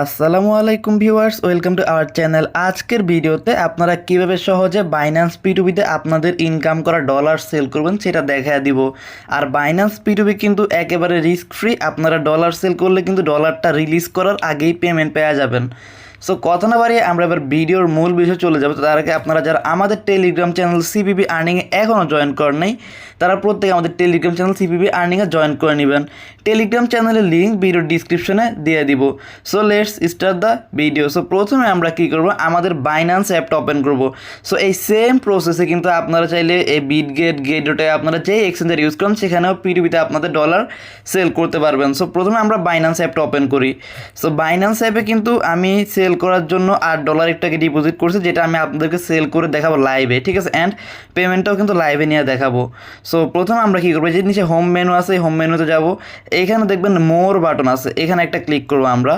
আসসালামু আলাইকুম viewers, welcome to our channel. আজকের ভিডিওতে আপনারা কীভাবে সহজে বাইন্যান্স পিটুবিতে আপনাদের ইনকাম করা ডলার সেল করবেন সেটা দেখা দিব। আর বাইন্যান্স পিটুবি কিন্তু একেবারে রিস্ক ফ্রি আপনারা ডলার সেল করলে কিন্তু ডলারটা রিলিজ করার আগেই পেমেন্ট পেয়ে যাবেন। সো কথা না বাড়িয়ে আমরা এবার ভিডিওর মূল বিষয়ে চলে যাব। তার আগে আপনারা যারা আমাদের টেলিগ্রাম চ্যানেল সিপিবি আর্নিংয়ে এখনও জয়েন করেন নাই, তারা প্রত্যেকে আমাদের টেলিগ্রাম চ্যানেল সিপিবি আর্নিংয়ে জয়েন করে নেবেন। টেলিগ্রাম চ্যানেলের লিঙ্ক ভিডিও ডিসক্রিপশনে দিয়ে দিব। So let's start the video so প্রথমে আমরা কী করব? আমাদের বাইন্যান্স অ্যাপটা ওপেন করব। সো এই সেম প্রসেসে কিন্তু আপনারা চাইলে এই বিট গেট গেটে আপনারা যেই এক্সচেঞ্জার ইউজ করেন, সেখানেও পিটিভিতে আপনাদের ডলার সেল করতে পারবেন। সো প্রথমে আমরা বাইন্যান্স অ্যাপটা ওপেন করি। সো বাইন্যান্স অ্যাপে কিন্তু আমি সেল করার জন্য আট ডলার একটাকে ডিপোজিট করছি, যেটা আমি আপনাদেরকে সেল করে দেখাবো লাইভে ঠিক আছে? অ্যান্ড পেমেন্টটাও কিন্তু লাইভে নিয়ে দেখাবো। সো প্রথমে আমরা কী করব? যে নিচে হোম মেনু আছে হোম মেনুতে যাব। এইখানে দেখবেন মোর বাটন আছে, এখানে একটা ক্লিক করব আমরা।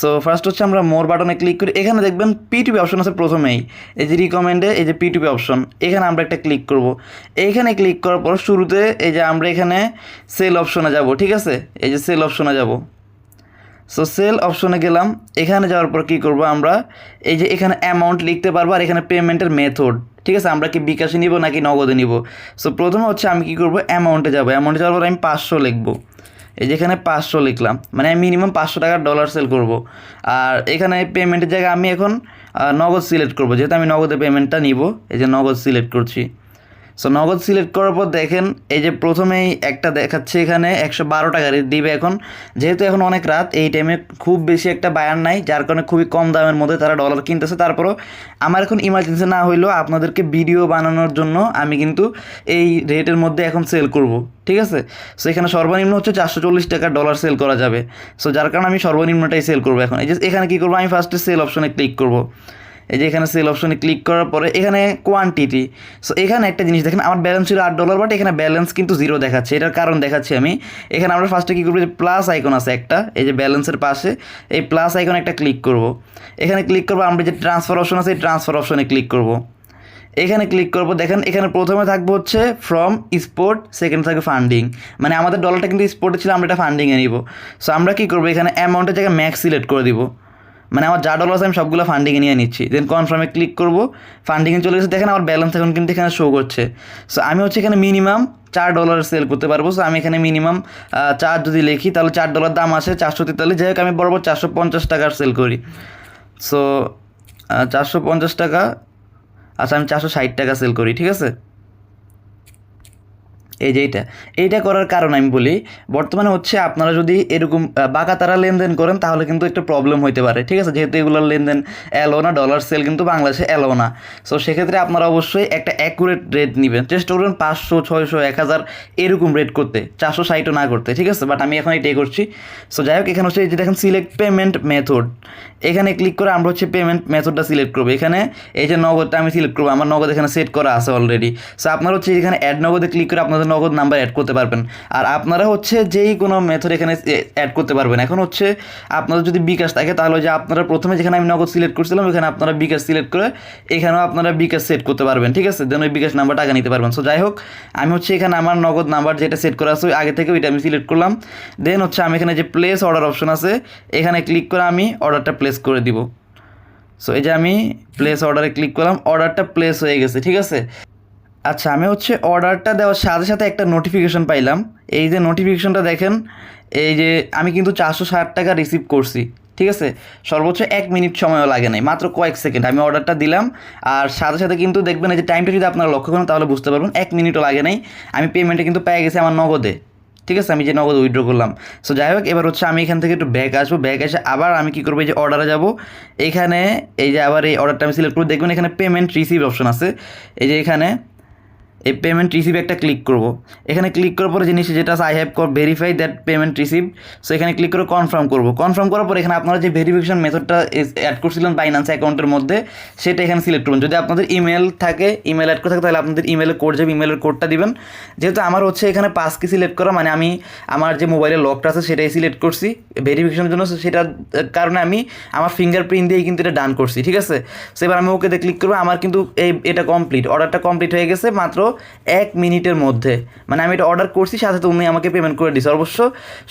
সো ফার্স্ট হচ্ছে আমরা মোর বাটনে ক্লিক করি। এখানে দেখবেন পিটিপি অপশন আছে প্রথমেই। এই যে রিকমেন্ডে এই যে পিটিপি অপশন এখানে আমরা একটা ক্লিক করব। এইখানে ক্লিক করার পর শুরুতে এই যে আমরা এখানে সেল অপশনে যাব, ঠিক আছে? এই যে সেল অপশনে যাব। সো সেল অপশনে গেলাম। এখানে যাওয়ার পর কী করব আমরা? এই যে এখানে অ্যামাউন্ট লিখতে পারব আর এখানে পেমেন্টের মেথড ঠিক আছে? আমরা কি বিকাশে নিব নাকি নগদে নিব? সো প্রথমে হচ্ছে আমি কী করব? অ্যামাউন্টে যাব। অ্যামাউন্টে যাওয়ার পর আমি পাঁচশো লিখব। এই যে এখানে পাঁচশো লিখলাম। মানে আমি মিনিমাম পাঁচশো টাকার ডলার সেল করব। আর এখানে পেমেন্টের জায়গায় আমি এখন নগদ সিলেক্ট করব। যেহেতু আমি নগদে পেমেন্টটা নিব, এই যে নগদ সিলেক্ট করছি। সো নগদ সিলেক্ট করার পর দেখেন, এই যে প্রথমেই একটা দেখাচ্ছে এখানে, একশো বারো টাকা দিবে এখন। যেহেতু এখন অনেক রাত, এই টাইমে খুব বেশি একটা বায়ার নাই, যার কারণে খুবই কম দামের মধ্যে তারা ডলার কিনতেছে। তারপরও আমার এখন ইমার্জেন্সি না হইলেও আপনাদেরকে ভিডিও বানানোর জন্য আমি কিন্তু এই রেটের মধ্যে এখন সেল করব, ঠিক আছে? সো এখানে সর্বনিম্ন হচ্ছে চারশো চল্লিশ টাকা ডলার সেল করা যাবে। সো যার কারণে আমি সর্বনিম্নটাই সেল করব এখন। এই যে এখানে কী করব? আমি ফার্স্টে সেল অপশনে ক্লিক করব। এই যে এখানে সেল অপশনে ক্লিক করার পরে এখানে কোয়ান্টিটি সো এখানে একটা জিনিস দেখেন, আমার ব্যালেন্স ছিল আট ডলার বাট এখানে ব্যালেন্স কিন্তু জিরো দেখাচ্ছে। এটার কারণ দেখাচ্ছি আমি। এখানে আমরা ফার্স্টে কী করব, যে প্লাস আইকন আছে একটা, এই যে ব্যালেন্সের পাশে, এই প্লাস আইকন একটা ক্লিক করব। এখানে ক্লিক করব, আমরা যে ট্রান্সফার অপশন আছে, এই ট্রান্সফার অপশনে ক্লিক করব। এখানে ক্লিক করব, দেখেন, এখানে প্রথমে থাকব হচ্ছে ফ্রম স্পোর্ট সেকেন্ড থাকবে ফান্ডিং মানে আমাদের ডলারটা কিন্তু স্পোর্টে ছিল, আমরা এটা ফান্ডিংয়ে নিব। সো আমরা কী করব, এখানে অ্যামাউন্টের জায়গায় ম্যাক্স সিলেক্ট করে দিব। মানে আমার যা ডলার আছে আমি সবগুলো ফান্ডিংয়ে নিয়ে নিচ্ছি। দেন কনফার্মে ক্লিক করব ফান্ডিংয়ে চলে গেছে, দেখেন আমার ব্যালেন্স এখন কিন্তু এখানে শো করছে। সো আমি হচ্ছে এখানে মিনিমাম চার ডলার সেল করতে পারব। সো আমি এখানে মিনিমাম চার যদি লিখি, তাহলে চার ডলার দাম আসে চারশো তেতাল্লিশ। যাই হোক, আমি বরাবর চারশো পঞ্চাশ টাকার সেল করি। সো চারশো পঞ্চাশ টাকা আচ্ছা আমি চারশো ষাট টাকা সেল করি, ঠিক আছে? এই যে এইটা এইটা করার কারণ আমি বলি বর্তমানে হচ্ছে আপনারা যদি এরকম আহ, বাঁকাতারা লেনদেন করেন তাহলে কিন্তু একটা প্রবলেম হতে পারে ঠিক আছে? যেহেতু এগুলোর লেনদেন এলো না ডলার সেল কিন্তু বাংলাদেশে এলো না। সো সেক্ষেত্রে আপনারা অবশ্যই একটা অ্যাকুরেট রেট নেবেন। চেষ্টা করবেন পাঁচশো ছয়শো এক হাজার এরকম রেট করতে চারশো ষাটও না করতে ঠিক আছে? বাট আমি এখন এটাই করছি। সো যাই হোক এখানে হচ্ছে যে দেখেন সিলেক্ট পেমেন্ট মেথড এখানে ক্লিক করে আমরা হচ্ছে পেমেন্ট মেথডটা সিলেক্ট করব। এখানে এই যে নগদটা আমি সিলেক্ট করব। আমার নগদ এখানে সেট করা আছে অলরেডি সো আপনারা হচ্ছে এখানে অ্যাড নগদে ক্লিক করে আপনাদের নগদ নাম্বার অ্যাড করতে পারবেন। আর আপনারা হচ্ছে যেই কোনো মেথড এখানে অ্যাড করতে পারবেন। এখন হচ্ছে আপনাদের যদি বিকাশ থাকে, তাহলে যে আপনারা প্রথমে যেখানে আমি নগদ সিলেক্ট করছিলাম ওখানে আপনারা বিকাশ সিলেক্ট করে এখানেও আপনারা বিকাশ সেট করতে পারবেন, ঠিক আছে? দেন ওই বিকাশ নাম্বার টাকা নিতে পারবেন। সো যাই হোক, আমি হচ্ছে এখানে আমার নগদ নাম্বার যেটা সেট করা আছে, ওই আগে থেকে ওইটা আমি সিলেক্ট করলাম। দেন হচ্ছে আমি এখানে যে প্লেস অর্ডার অপশন আছে, এখানে ক্লিক করে আমি অর্ডারটা প্লেস করে দিব। সো এই যে আমি প্লেস অর্ডারে ক্লিক করলাম অর্ডারটা প্লেস হয়ে গেছে, ঠিক আছে? আচ্ছা আমি হচ্ছে অর্ডারটা দেওয়ার সাথে সাথে একটা নোটিফিকেশন পাইলাম। এই যে নোটিফিকেশনটা দেখেন, এই যে আমি কিন্তু চারশো ষাট টাকা রিসিভ করছি, ঠিক আছে? সর্বোচ্চ এক মিনিট সময়ও লাগে নাই, মাত্র কয়েক সেকেন্ড আমি অর্ডারটা দিলাম। আর সাথে সাথে কিন্তু দেখবেন এই যে টাইমটা যদি আপনারা লক্ষ্য করেন, তাহলে বুঝতে পারবেন এক মিনিটও লাগে নাই। আমি পেমেন্টটা কিন্তু পেয়ে গেছি আমার নগদে, ঠিক আছে? আমি যে নগদ উইথড্র করলাম। সো যাই হোক, এবার হচ্ছে আমি এখান থেকে একটু ব্যাগ আসব। ব্যাগ এসে আবার আমি কী করব, এই যে অর্ডারে যাব। এখানে এই যে আবার এই অর্ডারটা আমি সিলেক্ট করব দেখবেন এখানে পেমেন্ট রিসিভ অপশন আছে। এই যে এখানে এই পেমেন্ট রিসিভ একটা ক্লিক করব। এখানে ক্লিক করার পরে জিনিস যেটা আছে আই হ্যাভ কর verify that payment receive so এখানে ক্লিক করে কনফার্ম করব। কনফার্ম করার পর এখানে আপনারা যে ভেরিফিকেশন মেথডটা অ্যাড করছিলেন বাইন্যান্স অ্যাকাউন্টের মধ্যে, সেটা এখানে সিলেক্ট করুন। যদি আপনাদের ইমেল থাকে ইমেল অ্যাড করে থাকে, তাহলে আপনাদের ইমেলে কোড যাবে ইমেলের কোডটা দিবেন। যেহেতু আমার হচ্ছে এখানে পাস কি সিলেক্ট করা মানে আমি আমার যে মোবাইলের লকটা আছে, সেটাই সিলেক্ট করছি ভেরিফিকেশনের জন্য। সেটার কারণে আমি আমার ফিঙ্গারপ্রিন্ট দিয়েই কিন্তু এটা ডান করছি, ঠিক আছে? সো এবার আমি ওকে ক্লিক করব। আমার কিন্তু এই, এটা কমপ্লিট অর্ডারটা কমপ্লিট হয়ে গেছে, মাত্র এক মিনিটের মধ্যে। মানে আমি এটা অর্ডার করছি, সাথে তো উনি আমাকে পেমেন্ট করে দিছে। অবশ্য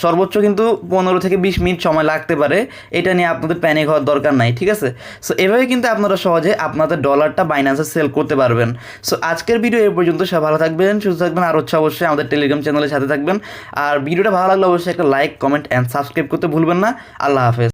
সর্বোচ্চ কিন্তু পনেরো থেকে বিশ মিনিট সময় লাগতে পারে। এটা নিয়ে আপনাদের প্যানিক হওয়ার দরকার নাই, ঠিক আছে? সো এভাবে কিন্তু আপনারা সহজে আপনাদের ডলারটা বাইন্যান্সে সেল করতে পারবেন। সো আজকের ভিডিও এ পর্যন্ত সব ভালো থাকবেন, সুস্থ থাকবেন, আর হচ্ছে অবশ্যই আমাদের টেলিগ্রাম চ্যানেলের সাথে থাকবেন। আর ভিডিওটা ভালো লাগলে অবশ্যই একটা লাইক কমেন্ট অ্যান্ড সাবস্ক্রাইব করতে ভুলবেন না। আল্লাহ হাফেজ।